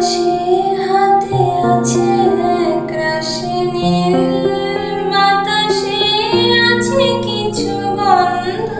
আকাশের হাতে আছে এক রাশি নীল বাতাসে আছে কিছু গন্ধ।